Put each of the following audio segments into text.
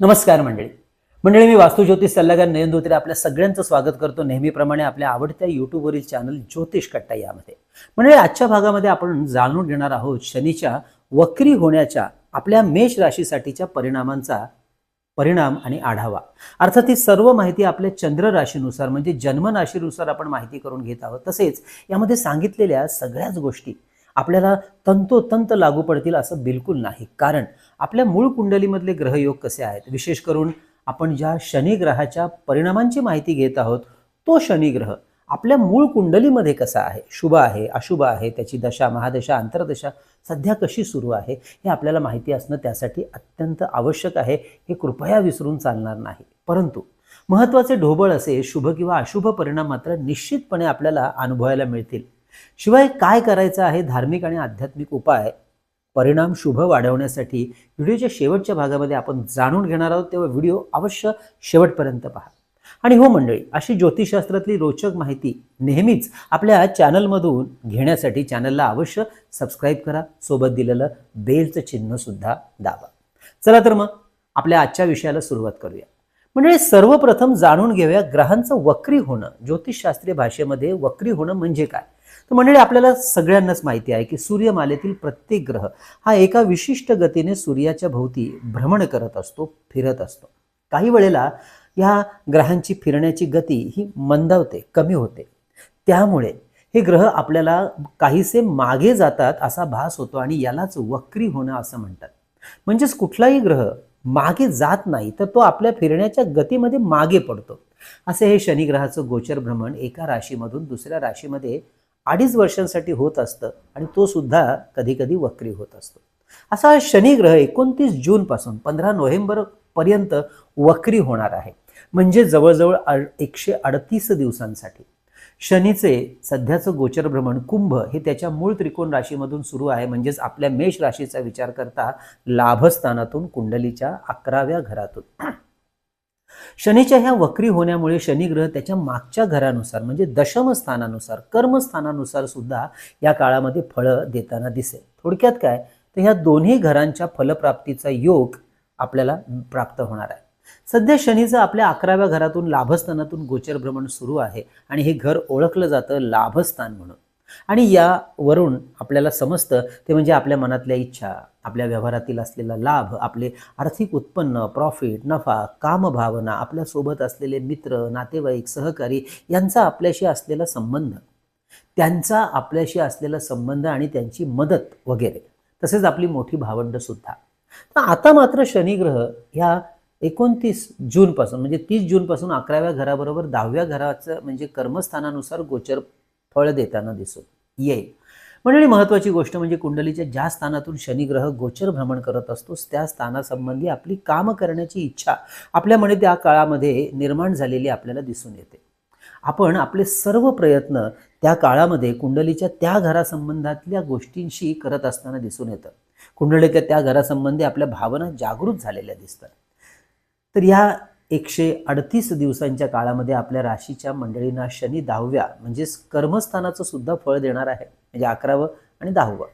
नमस्कार मंडळी. मंडळी मी वास्तू ज्योतिष सल्लागार नयन धोत्रे आपल्या सगळ्यांचं स्वागत करतो. नेहमीप्रमाणे आपल्या आवडत्या यूट्यूबवरील चॅनल ज्योतिष कट्टा यामध्ये. मंडळी आजच्या भागामध्ये आपण जाणून घेणार आहोत शनीच्या वक्री होण्याच्या आपल्या मेष राशीसाठीच्या परिणामांचा परिणाम आणि आढावा. अर्थात ही सर्व माहिती आपल्या चंद्र राशीनुसार म्हणजे जन्म राशीनुसार आपण माहिती करून घेत आहोत. तसेच यामध्ये सांगितलेल्या सगळ्याच गोष्टी आपल्याला तंतोतंत लागू पडतील असं बिलकुल नाही. कारण आपल्या मूळ कुंडलीमधले ग्रहयोग कसे आहेत? विशेष करून आपण ज्या शनी ग्रहाच्या परिणामांची माहिती घेत आहोत तो शनी ग्रह आपल्या मूळ कुंडलीमध्ये कसा आहे? शुभ आहे अशुभ आहे त्याची दशा महादशा आंतरदशा सध्या कशी सुरू आहे हे आपल्याला माहिती असणं त्यासाठी अत्यंत आवश्यक आहे. हे कृपया विसरून चालणार नाही. परंतु महत्त्वाचे ढोबळ असे शुभ किंवा अशुभ परिणाम मात्र निश्चितपणे आपल्याला अनुभवायला मिळतील. शिवाय काय करायचं आहे? धार्मिक आणि आध्यात्मिक उपाय परिणाम शुभ वाढवण्यासाठी व्हिडिओच्या शेवटच्या भागामध्ये आपण जाणून घेणार आहोत. तेव्हा व्हिडिओ अवश्य शेवटपर्यंत पहा. आणि हो मंडळी अशी ज्योतिषशास्त्रातली रोचक माहिती नेहमीच आपल्या चॅनलमधून घेण्यासाठी चॅनलला अवश्य सबस्क्राईब करा. सोबत दिलेलं बेलचं चिन्ह सुद्धा दाबा. चला तर मग आपल्या आजच्या विषयाला सुरुवात करूया. म्हणजे सर्वप्रथम जाणून घेऊया ग्रहांचं वक्री होणं. ज्योतिषशास्त्रीय भाषेमध्ये वक्री होणं म्हणजे काय? तर मंडळी आपल्याला सगळ्यांनाच माहिती आहे की सूर्यमालेतील प्रत्येक ग्रह हा एका विशिष्ट गतीने सूर्याच्या भोवती भ्रमण करत असतो फिरत असतो. काही वेळेला ह्या ग्रहांची फिरण्याची गती ही मंदावते कमी होते. त्यामुळे हे ग्रह आपल्याला काहीसे मागे जातात असा भास होतो आणि यालाच वक्री होणं असं म्हणतात. म्हणजेच कुठलाही ग्रह मागे जात नाही तर तो आपल्या फिरण्याच्या गतीमध्ये मागे पडतो. असे हे शनिग्रहाचं गोचर भ्रमण एका राशीमधून दुसऱ्या राशीमध्ये अडीच वर्षांसाठी होत असतं आणि तो सुद्धा कधी कधी वक्री होत असतो. असा हा शनिग्रह एकोणतीस जून पासून पंधरा नोव्हेंबर पर्यंत वक्री होणार आहे. म्हणजे जवळजवळ अड- एकशे अडतीस दिवसांसाठी. शनीचे सध्याचं गोचर भ्रमण कुंभ हे त्याच्या मूळ त्रिकोण राशीमधून सुरू आहे. म्हणजेच आपल्या मेष राशीचा विचार करता लाभस्थानातून कुंडलीच्या अकराव्या घरातून. शनीच्या ह्या वक्री होण्यामुळे शनिग्रह त्याच्या मागच्या घरानुसार म्हणजे दशमस्थानानुसार कर्मस्थानानुसार सुद्धा या काळामध्ये फळं देताना दिसेल. थोडक्यात काय? तर ह्या दोन्ही घरांच्या फलप्राप्तीचा योग आपल्याला प्राप्त होणार आहे. सध्या शनीचं आपल्या अकराव्या घरातून लाभस्थानातून गोचर भ्रमण सुरू आहे आणि हे घर ओळखलं जातं लाभस्थान म्हणून. आणि यावरून आपल्याला समजतं ते म्हणजे आपल्या मनातल्या इच्छा. आपल्या व्यवहारातील असलेला लाभ आपले आर्थिक उत्पन्न प्रॉफिट नफा कामभावना आपल्यासोबत असलेले मित्र नातेवाईक सहकारी यांचा आपल्याशी असलेला संबंध. त्यांचा आपल्याशी असलेला संबंध आणि त्यांची मदत वगैरे. तसेच आपली मोठी भावंड सुद्धा. तर आता मात्र शनिग्रह ह्या एकोणतीस जूनपासून म्हणजे तीस जूनपासून अकराव्या घराबरोबर दहाव्या घराचं म्हणजे कर्मस्थानानुसार गोचर फळ देताना दिसून येईल. मंडळी महत्त्वाची गोष्ट म्हणजे कुंडलीच्या ज्या स्थानातून शनिग्रह गोचर भ्रमण करत असतो त्या स्थानासंबंधी आपली काम करण्याची इच्छा आपल्यामुळे त्या काळामध्ये निर्माण झालेली आपल्याला दिसून येते. आपण आपले सर्व प्रयत्न त्या काळामध्ये कुंडलीच्या त्या घरासंबंधातल्या गोष्टींशी करत असताना दिसून येतं. कुंडलीच्या त्या घरासंबंधी आपल्या भावना जागृत झालेल्या दिसतात. तर या एकशे अडतीस दिवसांच्या काळामध्ये आपल्या राशीच्या मंडळींना शनी दहाव्या म्हणजेच कर्मस्थानाचं सुद्धा फळ देणार आहे. म्हणजे अकरावं आणि दहावं.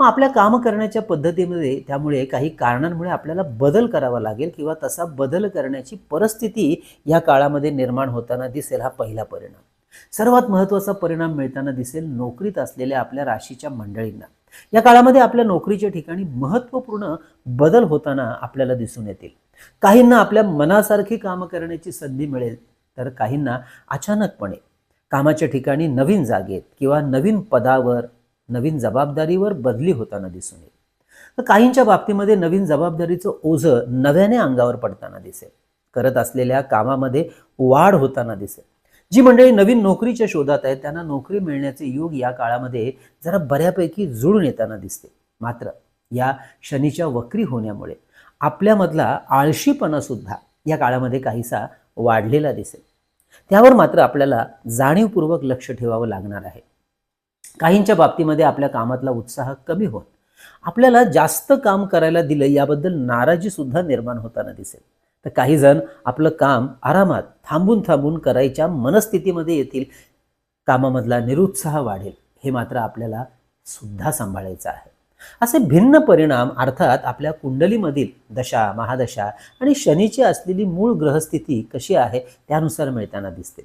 मग आपल्या काम करण्याच्या पद्धतीमध्ये त्यामुळे काही कारणांमुळे आपल्याला बदल करावा लागेल किंवा तसा बदल करण्याची परिस्थिती या काळामध्ये निर्माण होताना दिसेल हा पहिला परिणाम. सर्वात महत्त्वाचा परिणाम मिळताना दिसेल नोकरीत असलेल्या आपल्या राशीच्या मंडळींना. या काळामध्ये आपल्या नोकरीच्या ठिकाणी महत्त्वपूर्ण बदल होताना आपल्याला दिसून येतील. काहींना आपल्या मनासारखी कामं करण्याची संधी मिळेल तर काहींना अचानकपणे कामाच्या ठिकाणी नवीन जागेत किंवा नवीन पदावर नवीन जबाबदारीवर बदली होताना दिसून येईल. तर काहींच्या बाबतीमध्ये नवीन जबाबदारीचं ओझं नव्याने अंगावर पडताना दिसेल. करत असलेल्या कामामध्ये वाढ होताना दिसेल. जी मंडळी नवीन नोकरीच्या शोधात आहेत त्यांना नोकरी मिळण्याचे योग या काळामध्ये जरा बऱ्यापैकी जुळून येताना दिसते. मात्र या शनीच्या वक्री होण्यामुळे आपल्यामधला आळशीपणा सुद्धा या काळामध्ये काहीसा वाढलेला दिसेल. त्यावर मात्र आपल्याला जाणीवपूर्वक लक्ष ठेवावं लागणार आहे. काहींच्या बाबतीमध्ये आपल्या कामातला उत्साह कमी होत. आपल्याला जास्त काम करायला दिलं याबद्दल नाराजी सुद्धा निर्माण होताना दिसेल. तर काही जण आपलं काम आरामात थांबून थांबून करायच्या मनस्थितीमध्ये येतील. कामामधला निरुत्साह वाढेल. हे मात्र आपल्याला सुद्धा सांभाळायचं आहे. असे भिन्न परिणाम अर्थात आपल्या कुंडलीमधील दशा महादशा आणि शनीची असलेली मूळ ग्रहस्थिती कशी आहे त्यानुसार मिळताना दिसते.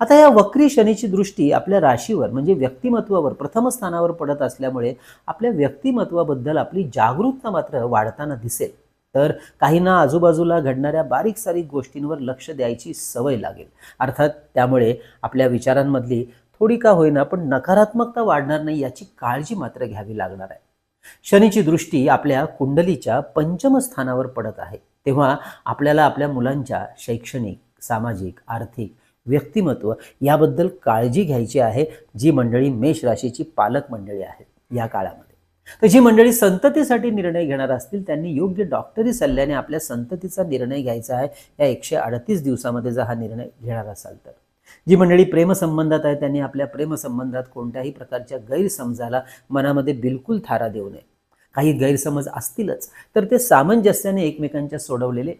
आता या वक्री शनीची दृष्टी आपल्या राशीवर म्हणजे व्यक्तिमत्वावर प्रथम स्थानावर पडत असल्यामुळे आपल्या व्यक्तिमत्वाबद्दल आपली जागरूकता मात्र वाढताना दिसेल. तर काहींना आजूबाजूला घडणाऱ्या बारीक सारीक गोष्टींवर लक्ष द्यायची सवय लागेल. अर्थात त्यामुळे आपल्या विचारांमधली थोडी का होईना पण नकारात्मकता वाढणार नाही याची काळजी मात्र घ्यावी लागणार आहे. शनीची दृष्टी आपल्या कुंडलीच्या पंचम स्थानावर पडत आहे. तेव्हा आपल्याला आपल्या मुलांच्या शैक्षणिक सामाजिक आर्थिक व्यक्तिमत्व याबद्दल काळजी घ्यायची आहे जी मंडळी मेष राशीची पालक मंडळी आहेत या काळामध्ये. तर जी मंडळी संततीसाठी निर्णय घेणार असतील त्यांनी योग्य डॉक्टरी सल्ल्याने आपल्या संततीचा निर्णय घ्यायचा आहे. या एकशे अडतीस दिवसामध्ये जर हा निर्णय घेणार असाल तर. जी मंडळी प्रेमसंबंधात आहे त्यांनी आपल्या प्रेमसंबंधात कोणत्याही प्रकारच्या गैरसमजाला मनामध्ये बिलकुल थारा देऊ नये. काही गैरसमज असतीलच तर ते सामंजस्याने एकमेकांच्या सोडवलेले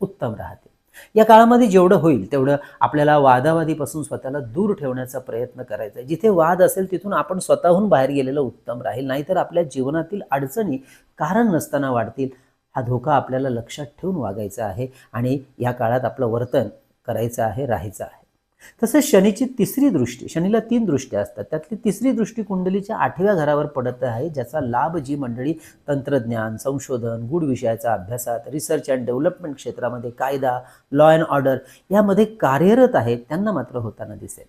उत्तम राहते या काळामध्ये जेवढं होईल तेवढं आपल्याला वादावादीपासून स्वतःला दूर ठेवण्याचा प्रयत्न करायचा आहे. जिथे वाद असेल तिथून आपण स्वतःहून बाहेर गेलेलं उत्तम राहील. नाहीतर आपल्या जीवनातील अडचणी कारण नसताना वाढतील. हा धोका आपल्याला लक्षात ठेवून वागायचा आहे आणि या काळात आपलं वर्तन करायचं आहे राहायचं आहे. तसंच शनीची तिसरी दृष्टी शनीला तीन दृष्ट्या असतात. त्यातली तिसरी दृष्टी कुंडलीच्या आठव्या घरावर पडत आहे ज्याचा लाभ जी मंडळी तंत्रज्ञान संशोधन गूढ विषयाचा अभ्यासात रिसर्च अँड डेव्हलपमेंट क्षेत्रामध्ये कायदा लॉ अँड ऑर्डर यामध्ये कार्यरत आहेत त्यांना मात्र होताना दिसेल.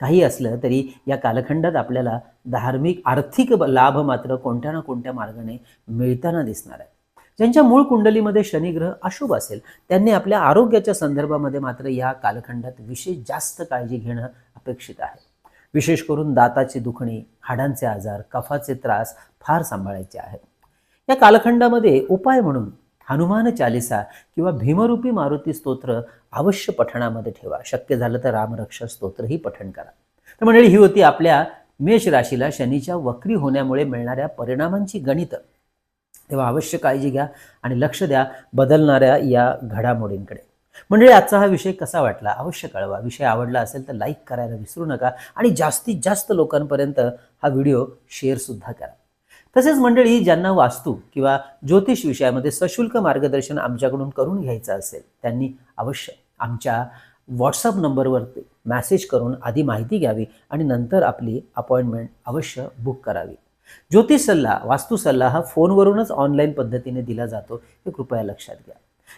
काही असलं तरी या कालखंडात आपल्याला धार्मिक आर्थिक लाभ मात्र कोणत्या ना कोणत्या मार्गाने मिळताना दिसणार आहे ज्यांच्या मूळ कुंडलीमध्ये शनिग्रह अशुभ असेल त्यांनी आपल्या आरोग्याच्या संदर्भामध्ये मात्र या कालखंडात विशेष जास्त काळजी घेणं अपेक्षित आहे. विशेष करून दाताची दुखणी हाडांचे आजार कफाचे त्रास फार सांभाळायचे आहेत. या कालखंडामध्ये उपाय म्हणून हनुमान चालिसा किंवा भीमरूपी मारुती स्तोत्र अवश्य पठणामध्ये ठेवा. शक्य झालं तर रामरक्षा स्तोत्रही पठण करा. तर मंडळी ही होती आपल्या मेष राशीला शनीच्या वक्री होण्यामुळे मिळणाऱ्या परिणामांची गणितं. तेव्हा अवश्य काळजी घ्या आणि लक्ष द्या बदलणाऱ्या या घडामोडींकडे. मंडळी आजचा हा विषय कसा वाटला? अवश्य कळवा. विषय आवडला असेल तर लाईक करायला विसरू नका आणि जास्तीत जास्त लोकांपर्यंत हा व्हिडिओ शेअरसुद्धा करा. तसेच मंडळी ज्यांना वास्तू किंवा ज्योतिष विषयामध्ये सशुल्क मार्गदर्शन आमच्याकडून करून घ्यायचं असेल त्यांनी अवश्य आमच्या व्हॉट्सअप नंबरवरती मॅसेज करून आधी माहिती घ्यावी आणि नंतर आपली अपॉइंटमेंट अवश्य बुक करावी. ज्योतिष सल्ला वास्तू सल्ला हा फोनवरूनच ऑनलाईन पद्धतीने दिला जातो हे कृपया लक्षात घ्या.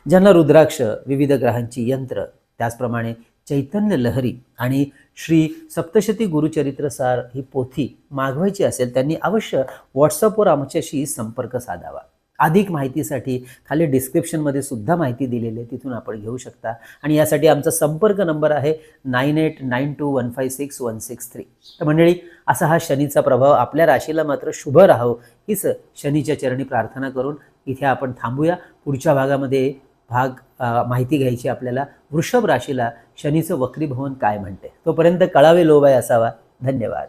ज्यांना रुद्राक्ष विविध ग्रहांची यंत्र त्याचप्रमाणे चैतन्य लहरी आणि श्री सप्तशती गुरुचरित्र सार ही पोथी मागवायची असेल त्यांनी अवश्य व्हॉट्सअपवर आमच्याशी संपर्क साधावा. अधिक माहितीसाठी खाली डिस्क्रिप्शनमध्ये सुद्धा माहिती दिलेली आहे तिथून आपण घेऊ शकता. आणि यासाठी आमचा संपर्क नंबर आहे nine eight nine two one five six one six three. तर मंडळी असा हा शनीचा प्रभाव आपल्या राशीला मात्र शुभ राहो हीच शनीच्या चरणी प्रार्थना करून इथे आपण थांबूया. पुढच्या भागामध्ये भाग माहिती घ्यायची आपल्याला. वृषभ राशीला शनीचं वक्रीभवन काय म्हणते? तोपर्यंत कळावे लोबाय असावा. धन्यवाद.